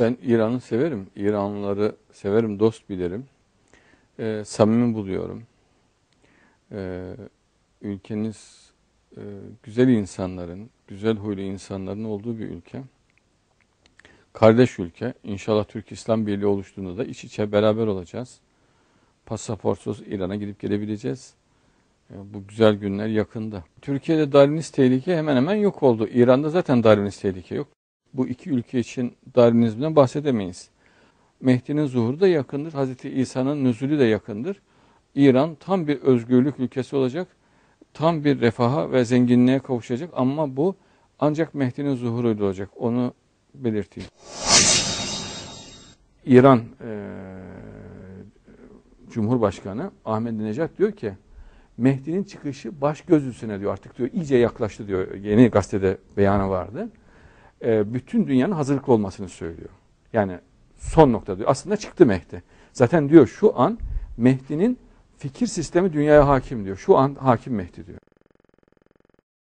Ben İran'ı severim. İranlıları severim, dost bilirim. Ee, samimi buluyorum. Ee, ülkeniz e, güzel insanların, güzel huylu insanların olduğu bir ülke. Kardeş ülke. İnşallah Türk İslam Birliği oluştuğunda da iç içe beraber olacağız. Pasaportsuz İran'a gidip gelebileceğiz. Ee, Bu güzel günler yakında. Türkiye'de Darwinist tehlike hemen hemen yok oldu. İran'da zaten Darwinist tehlike yok. Bu iki ülke için Darwinizmden bahsedemeyiz. Mehdi'nin zuhuru da yakındır. Hazreti İsa'nın nüzulü de yakındır. İran tam bir özgürlük ülkesi olacak. Tam bir refaha ve zenginliğe kavuşacak ama bu ancak Mehdi'nin zuhuruyla olacak. Onu belirteyim. İran eee, Cumhurbaşkanı Ahmet Necat diyor ki Mehdi'nin çıkışı baş göz diyor artık diyor iyice yaklaştı diyor. Yeni gazetede beyanı vardı. E, bütün dünyanın hazırlıklı olmasını söylüyor. Yani son nokta diyor. Aslında çıktı Mehdi. Zaten diyor şu an Mehdi'nin fikir sistemi dünyaya hakim diyor. Şu an hakim Mehdi diyor.